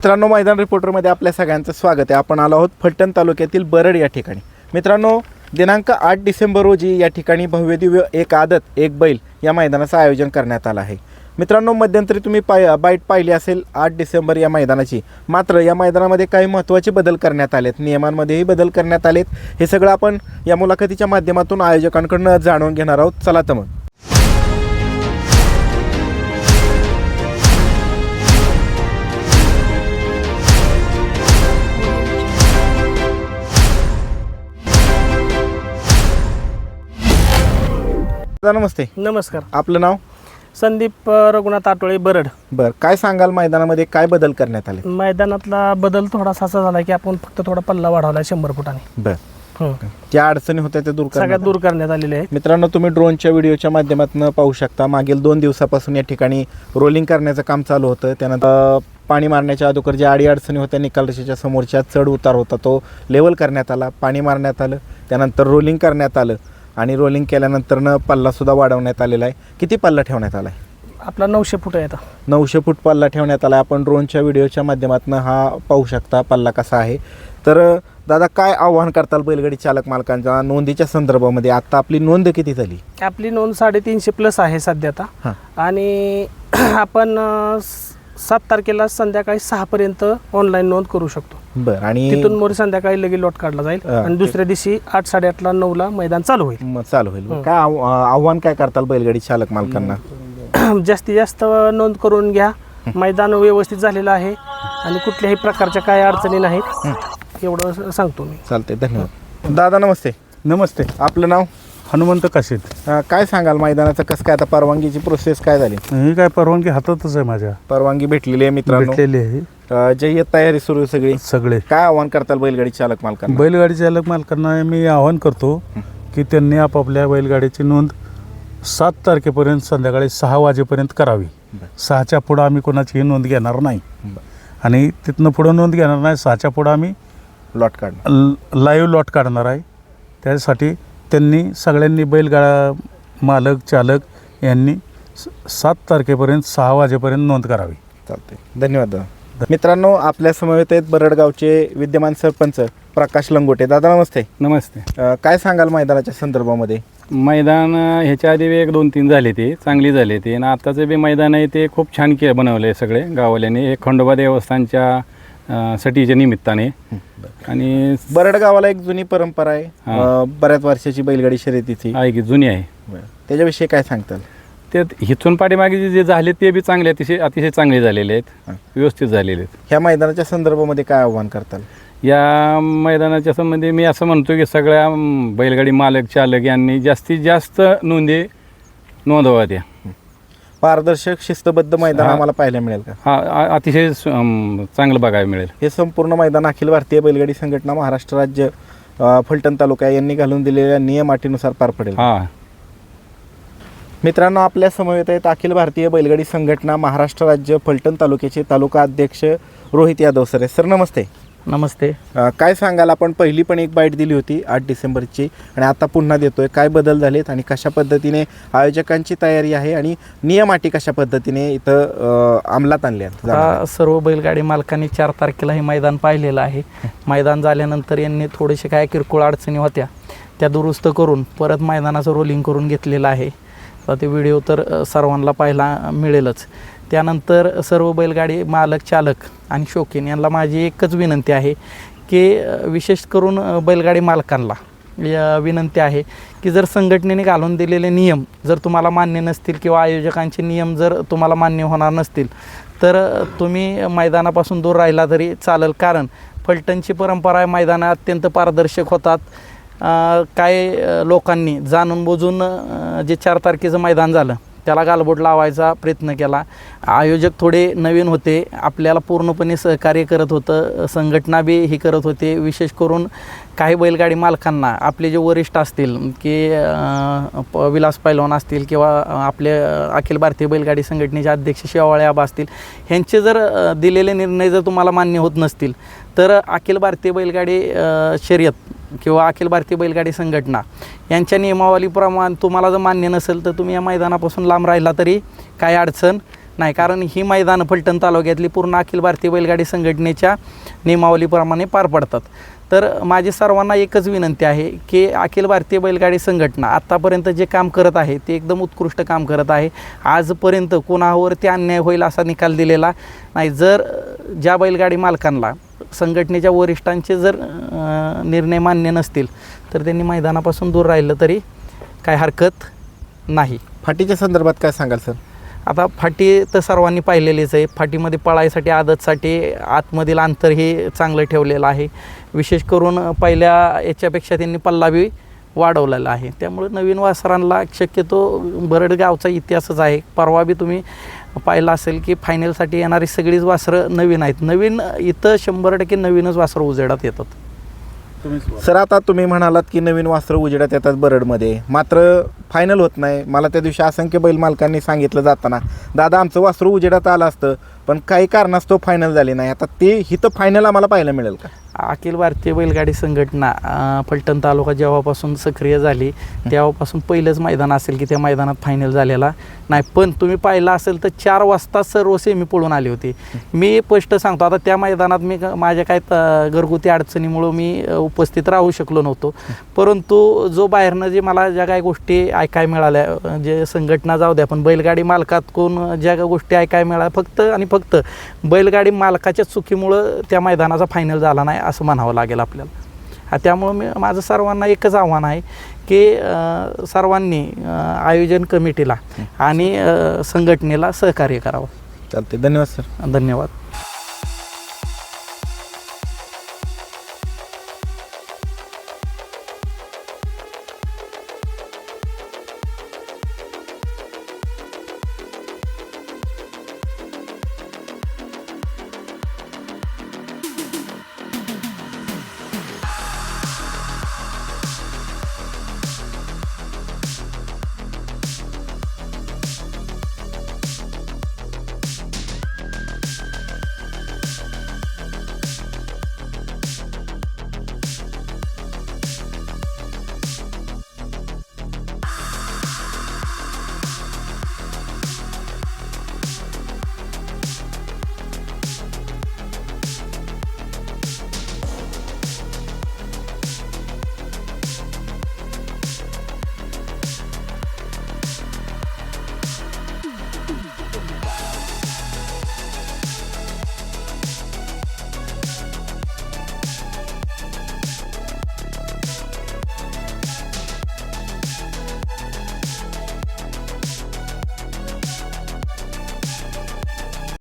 मित्रांनो मैदान रिपोर्टरमध्ये आपल्या सगळ्यांचं स्वागत आहे. आपण आलो आहोत फलटण तालुक्यातील बरड या ठिकाणी. मित्रांनो दिनांक आठ डिसेंबर रोजी या ठिकाणी भव्यदिव्य एक आदत एक बैल या मैदानाचं आयोजन करण्यात आलं आहे. मित्रांनो मध्यंतरी तुम्ही पाय बाईट पाहिली असेल आठ डिसेंबर या मैदानाची. मात्र या मैदानामध्ये काही महत्त्वाचे बदल करण्यात आलेत. नियमांमध्येही बदल करण्यात आलेत. हे सगळं आपण या मुलाखतीच्या माध्यमातून आयोजकांकडून जाणून घेणार आहोत. चला तर मग. नमस्ते. नमस्कार. आपलं नाव? संदीप रघुनाथ आटोळे बरड. बरं काय सांगाल मैदानामध्ये? काय बदल करण्यात आले? मैदानातला बदल थोडासा असा झाला की आपण फक्त थोडा पल्ला वाढवला शंभर फुटाने. बरं. हं. ज्या अडचणी होत्या त्या दूर करण्यात दूर करण्यात आलेले आहेत. मित्रांनो तुम्ही ड्रोनच्या व्हिडिओच्या माध्यमातून पाहू शकता. मागील दोन दिवसापासून या ठिकाणी रोलिंग करण्याचं काम चालू होतं. त्यानंतर पाणी मारण्याच्या अगोदर ज्या अडी अडचणी होत्या निकाल रेषेच्या समोरच्या चढ उतार होता तो लेवल करण्यात आला. पाणी मारण्यात आलं. त्यानंतर रोलिंग करण्यात आलं. आणि रोलिंग केल्यानंतरनं पल्लासुद्धा वाढवण्यात आलेला आहे. किती पल्ला ठेवण्यात आला आहे आपला नऊशे फूट आहे आता. नऊशे फूट पल्ला ठेवण्यात आला आपण ड्रोनच्या व्हिडिओच्या माध्यमातून हा पाहू शकता पल्ला कसा आहे. तर दादा काय आव्हान करताल बैलगाडी चालक मालकांच्या नोंदीच्या संदर्भामध्ये आता आपली नोंद किती झाली? आपली नोंद साडेतीनशे प्लस आहे सध्या आता. आणि आपण अ, स- सात तारखेला संध्याकाळी सहापर्यंत ऑनलाईन नोंद करू शकतो. बरं आणि तिथून मोरी संध्याकाळी लगेच लॉट काढला जाईल आणि दुसऱ्या दिवशी आठ साडेआठला नऊला मैदान चालू होईल. मग चालू होईल. काय आव- आव्हान काय करताल बैलगाडी चालक मालकांना? जास्तीत जास्त नोंद करून घ्या. मैदान व्यवस्थित झालेलं आहे आणि कुठल्याही प्रकारच्या काय अडचणी नाहीत. एवढं सांगतो मी. चालते धन्यवाद. दादा नमस्ते. नमस्ते. आपलं नाव? हनुमंत काशीद अं, काय सांगाल मैदानाचं? कसं काय आता परवानगीची प्रोसेस काय झाली? ही काय परवानगी हातातच आहे माझ्या. परवानगी भेटलेली आहे मित्रांनो. भेटलेली आहे. अं, जय्यत तयारी सुरू आहे सगळी सगळे. काय आव्हान करताल बैलगाडी चालक मालकांना? बैलगाडी चालक मालकांना मी आवाहन करतो की त्यांनी आपापल्या बैलगाडीची नोंद सात तारखेपर्यंत संध्याकाळी सहा वाजेपर्यंत करावी. सहाच्या पुढं आम्ही कोणाचीही नोंद घेणार नाही. आणि तिथनं पुढं नोंद घेणार नाही सहाच्या पुढं आम्ही लॉट काढ लाईव्ह लॉट काढणार आहे. त्यासाठी त्यांनी सगळ्यांनी बैलगाडा मालक चालक यांनी स- सात तारखेपर्यंत सहा वाजेपर्यंत नोंद करावी. चालते धन्यवाद दादा. मित्रांनो आपल्या समवेत आहेत बरडगावचे विद्यमान सरपंच प्रकाश लंगोटे. दादा नमस्ते. नमस्ते. अं, काय सांगाल मैदानाच्या संदर्भामध्ये? मैदान अ, ह्याच्या आधी बी एक दोन तीन झाले ते चांगली झाले ते. आणि आत्ताचं बी मैदान आहे ते खूप छान के बनवले सगळे गाववाल्याने. हे खंडोबा देवस्थानच्या सटीच्या निमित्ताने. आणि बरड गावाला एक जुनी परंपरा आहे. अं, बऱ्याच वर्षाची बैलगाडी शर्यतीची आहे की जुनी आहे. त्याच्याविषयी काय सांगताल? ते हिथून पाठीमागे जे- जे झाले ते बी चांगले अतिशय अतिशय चांगले झालेले. आहेत. व्यवस्थित झालेले आहेत. ह्या मैदानाच्या संदर्भामध्ये काय आव्हान करताल? या मैदानाच्या संबंधी मी असं म्हणतो की सगळ्या बैलगाडी मालक चालक यांनी जास्तीत जास्त नोंदी नोंदवाव्या पारदर्शक शिस्तबद्ध मैदान हा. आम्हाला पाहायला मिळेल का? हा आ- अतिशय सु- अम, चांगलं बघायला मिळेल. हे संपूर्ण मैदान अखिल भारतीय बैलगाडी संघटना महाराष्ट्र राज्य अं, फलटण तालुका यांनी घालून दिलेल्या नियम अटीनुसार पार पडेल. हा. मित्रांनो आपल्या समवेत आहेत अखिल भारतीय बैलगाडी संघटना महाराष्ट्र राज्य फलटण तालुक्याचे तालुका अध्यक्ष रोहित यादव सर सर नमस्ते. नमस्ते. अं, काय सांगाल? आपण पहिली पण एक बाईट दिली होती आठ डिसेंबरची आणि आता पुन्हा देतोय. काय बदल झालेत आणि कशा पद्धतीने आयोजकांची तयारी आहे आणि नियम अटी कशा पद्धतीने इथं अं, अंमलात आणल्या आहेत? आता सर्व बैलगाडी मालकांनी चार तारखेला हे मैदान पाहिलेलं आहे. मैदान झाल्यानंतर यांनी थोडेसे काय किरकोळ अडचणी होत्या त्या दुरुस्त करून परत मैदानाचं रोलिंग करून घेतलेलं आहे. तर ते व्हिडिओ तर अ, सर्वांना पाहायला मिळेलच. त्यानंतर सर्व बैलगाडी मालक चालक आणि शौकीन यांना माझी एकच विनंती आहे की विशेष करून बैलगाडी मालकांना या विनंती आहे की जर संघटनेने घालून दिलेले नियम जर तुम्हाला मान्य नसतील किंवा आयोजकांचे नियम जर तुम्हाला मान्य होणार नसतील तर तुम्ही मैदानापासून दूर राहिला तरी चालेल. कारण फलटणची परंपरा आहे मैदानं अत्यंत पारदर्शक होतात. काय लोकांनी जाणून बुजून जे चार तारखेचं मैदान झालं त्याला गालबोट लावायचा प्रयत्न केला. आयोजक थोडे नवीन होते. आपल्याला पूर्णपणे सहकार्य करत होतं. संघटना बी ही करत होते. विशेष करून काही बैलगाडी मालकांना आपले जे वरिष्ठ असतील की प- विलास पैलवान असतील किंवा आपले अखिल भारतीय बैलगाडी संघटनेचे अध्यक्ष शेवाळे आबा असतील ह्यांचे जर दिलेले निर्णय जर तुम्हाला मान्य होत नसतील तर अखिल भारतीय बैलगाडी शर्यत किंवा अखिल भारतीय बैलगाडी संघटना यांच्या नियमावलीप्रमाणे तुम्हाला जर मान्य नसेल तर तुम्ही या मैदानापासून लांब राहिला तरी काही अडचण नाही. कारण ही मैदानं फलटण तालुक्यातली पूर्ण अखिल भारतीय बैलगाडी संघटनेच्या नियमावलीप्रमाणे पार पडतात. तर माझी सर्वांना एकच विनंती आहे की अखिल भारतीय बैलगाडी संघटना आत्तापर्यंत जे काम करत आहे ते एकदम उत्कृष्ट काम करत आहे. आजपर्यंत कोणावरती अन्याय होईल असा निकाल दिलेला नाही. जर ज्या बैलगाडी मालकांना संघटनेच्या वरिष्ठांचे जर निर्णय मान्य नसतील तर त्यांनी मैदानापासून दूर राहिलं तरी काय हरकत नाही. फाटीच्या संदर्भात काय सांगाल सर? आता फाटी तर सर्वांनी पाहिलेलीच आहे. फाटीमध्ये पळायसाठी आदतसाठी आतमधील अंतर हे चांगलं ठेवलेलं आहे. विशेष करून पहिल्या याच्यापेक्षा त्यांनी पल्ला बी वाढवलेला आहे. त्यामुळे नवीन वासरांना शक्यतो बरड गावचा इतिहासच आहे. परवा बी तुम्ही पाहिलं असेल की फायनलसाठी येणारी सगळीच वासरं नवीन आहेत. नवीन इथं शंभर टक्के नवीनच वासरं उजेडात येतात. सर आता तुम्ही म्हणालात की नवीन वास्त्र उजेडात येतात बरडमध्ये. मात्र फायनल होत नाही. मला त्या दिवशी असंख्य बैल मालकांनी सांगितलं जाताना दादा आमचं वास्त्र उजेडात आलं असतं पण काही कारणास्तव फायनल झाली नाही. आता ते हिथं फायनल आम्हाला पाहायला मिळेल का? अखिल भारतीय बैलगाडी संघटना फलटण तालुका जेव्हापासून सक्रिय झाली तेव्हापासून पहिलंच मैदान असेल की त्या मैदानात फायनल झालेला नाही. पण तुम्ही पाहिलं असेल तर चार वाजता सर्व सेमी पळून आली होती. मी स्पष्ट सांगतो आता त्या मैदानात मी माझ्या काय त- घरगुती अडचणीमुळं मी उपस्थित राहू शकलो नव्हतो. परंतु जो बाहेरनं जे मला ज्या काही गोष्टी ऐकाय मिळाल्या जे संघटना जाऊ द्या पण बैलगाडी मालकात कोण ज्या काही गोष्टी ऐकाय मिळाल्या फक्त आणि फक्त बैलगाडी मालकाच्या चुकीमुळं त्या मैदानाचा फायनल झाला नाही. असं म्हणावं लागेल आपल्याला. हा, त्यामुळं मी माझं सर्वांना एकच आव्हान आहे की सर्वांनी आयोजन कमिटीला आणि संघटनेला सहकार्य करावं. चालते धन्यवाद सर. धन्यवाद.